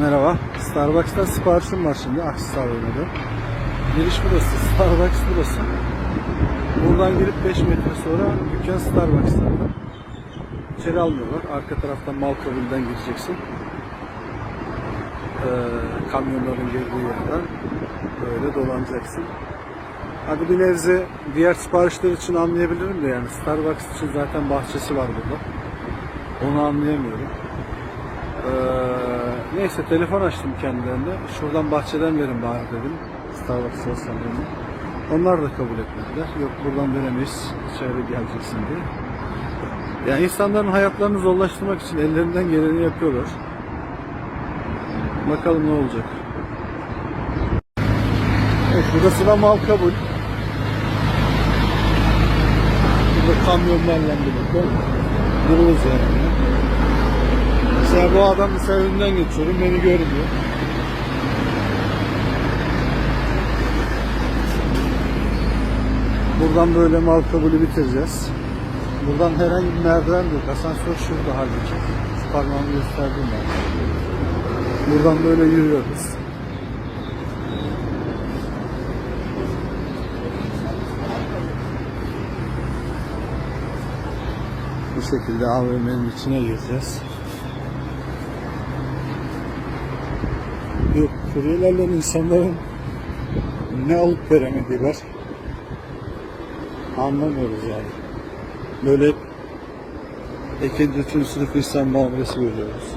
Merhaba. Starbucks'tan siparişim var şimdi Aksisar oynadı. Giriş burası. Starbucks burası. Buradan girip 5 metre sonra dükkan Starbucks'tan. İçeri almıyorlar. Arka taraftan Malkavil'den gireceksin. Ee, kamyonların girdiği yerden böyle dolanacaksın. Hadi bir nebze diğer siparişler için anlayabilirim de yani Starbucks için zaten bahçesi var burada. Onu anlayamıyorum. Ee, neyse telefon açtım kendilerine. Şuradan bahçeden verin bari dedim. Starbucks çalışanlarına. Onlar da kabul etmediler. Yok buradan dönemeyiz. İçeri geleceksin diye. Yani insanların hayatlarını zorlaştırmak için ellerinden geleni yapıyorlar. Bakalım ne olacak. Evet, burası da mal kabul. Burada kamyonlarla birlikte dururuz yani. Bu adam mesela önünden geçiyorum beni görmüyor. Buradan böyle mal kabulü bitireceğiz. Buradan herhangi bir merdiven yok. Asansör şurada halbuki. Şu parmağımı gösterdim ben. Buradan böyle yürüyoruz. Bu şekilde AVM'nin içine gireceğiz. Yok, kuryelerle insanların ne alıp veremediler anlamıyoruz yani. Böyle ikinci, üçüncü sınıf insan muamelesi görüyoruz.